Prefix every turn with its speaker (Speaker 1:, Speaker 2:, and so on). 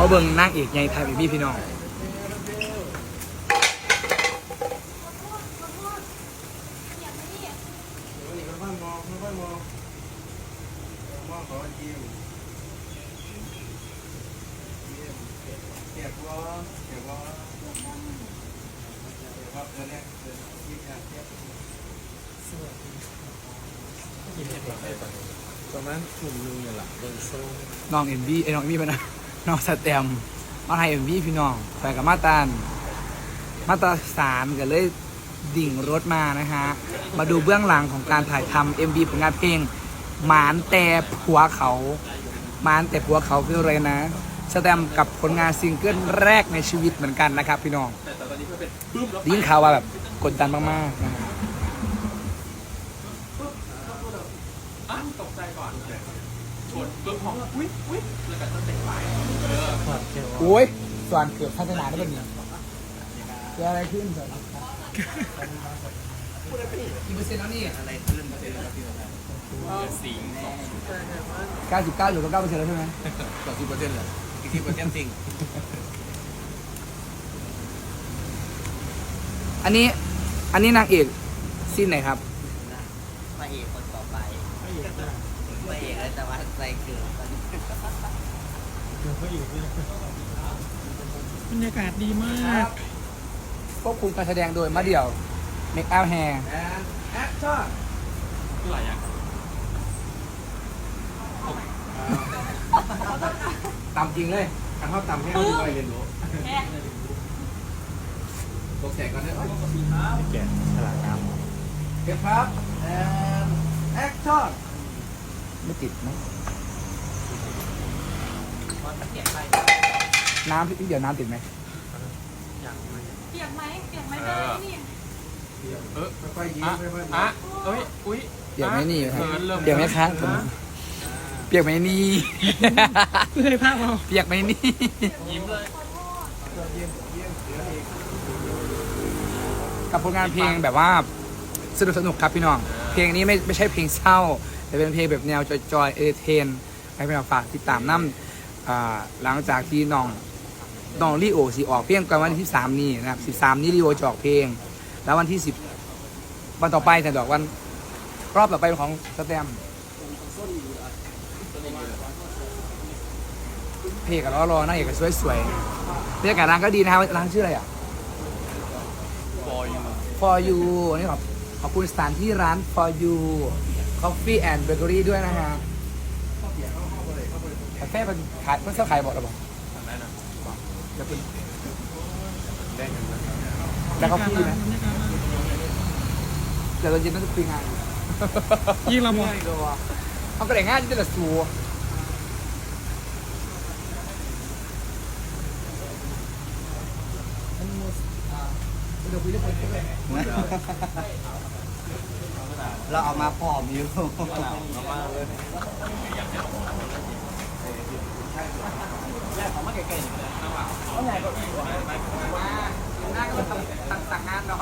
Speaker 1: ราะเบิ่งนางเอกใหญ่ไทยพี่พี่น้อง
Speaker 2: นี่ค่อยๆมองค่อยๆมองมองขอจิ้มเก็บวอเก็บวอเก็บวอเดี๋ยวเนี่ยเดี๋ยวคิดอะเก็บ
Speaker 3: ประมาณกลุ่มนึงเนี่ยแหละเบิ่งโซ่
Speaker 1: น้องเอ็มวีไอ้ยน้องเอ็มวีปะนะ น้องสแตมมาไทยเอ็มวีพี่น้องไปกับมาตานมาตาสามก็เลยดิ่งรถมานะฮะ มาดูเบื้องหลังของการถ่ายทำเอ็มวีผลงานเพลง หมานแต่ผัวเขา หมานแต่ผัวเขาคืออะไรนะสแตมกับผลงานซิงเกิลแรกในชีวิตเหมือนกันนะครับพี่น้องดยินข่าวว่าแบบกดดันมากๆนะ ฮะ
Speaker 3: ถอดเกลียว
Speaker 1: โอ้ยส่วนเกือบพัฒนาได้เป็นเนี่ยเกิดอะไรขึ้นส่วนกี่เปอร์เซ็นต์แล้วนี่อะไรขึ้นเปอร์เซ็นต์แล้วพี่สิงเก้าสิบเก้าหรือเก้าเปอร์เซ็นต์แล้วใช่ไหม
Speaker 3: ต่อสิบเปอร์เซ็นต์เลยอีกสิบเปอร์เซ็นต์จริง
Speaker 1: อันนี้ อันนี้นางเอกซีนไหนครับ
Speaker 4: พระ เอกคนต่อไปพระเอกเลยแต่ว่าใจเกิน
Speaker 5: บรรยากาศดีมาก
Speaker 1: ควบคุมการแสดงโดยมาเดี่ยวเมคอัพแฮร์
Speaker 2: แอนแอคชั่น
Speaker 1: ตามจริงเลย
Speaker 2: การเข้าต่ำให้เราไปเรียนรู้ตกแจกก่อนนะ
Speaker 3: แก่ฉลาดน้
Speaker 2: เก็บครับ แอนแอคชั่น
Speaker 1: ไม่ติดนะ
Speaker 4: มันเสียงไป
Speaker 1: น้ำพี่เดี๋ยวน้ำติดไหม
Speaker 6: เปียกไหมเปียกไหมได้นี่
Speaker 2: ค่อยๆยิ้มค่อยๆำ
Speaker 3: อะเอ้ยอุ้ย
Speaker 1: เปียกไหมนี่ครับ
Speaker 3: เขินเริ่ม
Speaker 1: เปียกไหมคะผมเปียกไหมนี่
Speaker 5: เคยภาพเรา
Speaker 1: เปียกไหมนี่
Speaker 3: ยิ้มเลย
Speaker 1: กับผลงานเพลงแบบว่าสนุกสนุกครับพี่น้อง เพลงนี้ไม่ไม่ใช่เพลงเศร้า แต่เป็นเพลงแบบแนวจอยๆเอเทนให้พี่น้องฝากติดตามน้ำอ่าหลังจากที่น้องน้องลีโอสีออกเพลงกันวันที่สามนี้นะครับสิบสามนี้ลีโอจะออกเพลง แล้ววันที่สิบวันต่อไปแต่ดอกวันรอบต่อไปของสแตมเพลงกับรอรอๆนั่งเอกก็สวยๆบรรยากาศร้านก็ดีนะครับร้านชื่ออะไรอะ
Speaker 3: for you
Speaker 1: for you วันนี้ขอบ ขอบคุณสถานที่ร้าน for you coffee and bakery ด้วยนะฮะกาแฟเป็นขายเพิ่งเสาขายบอกหรือเปล่า
Speaker 3: ทำได้นะ
Speaker 1: เป็น
Speaker 3: แล้ว
Speaker 1: แล้วเขาพี่ไหม
Speaker 5: บรรยากาศมาก
Speaker 1: เราเย็นต้องคุยงาน
Speaker 5: ยิ่งเราบอก
Speaker 1: เขาก็แต่งงานที่ตลาดสูเดี๋ยวคุย เรื่องคนเยอะ
Speaker 4: เราเอามาผอมอยู่
Speaker 1: หน้าก็ตักตักงานเนาะ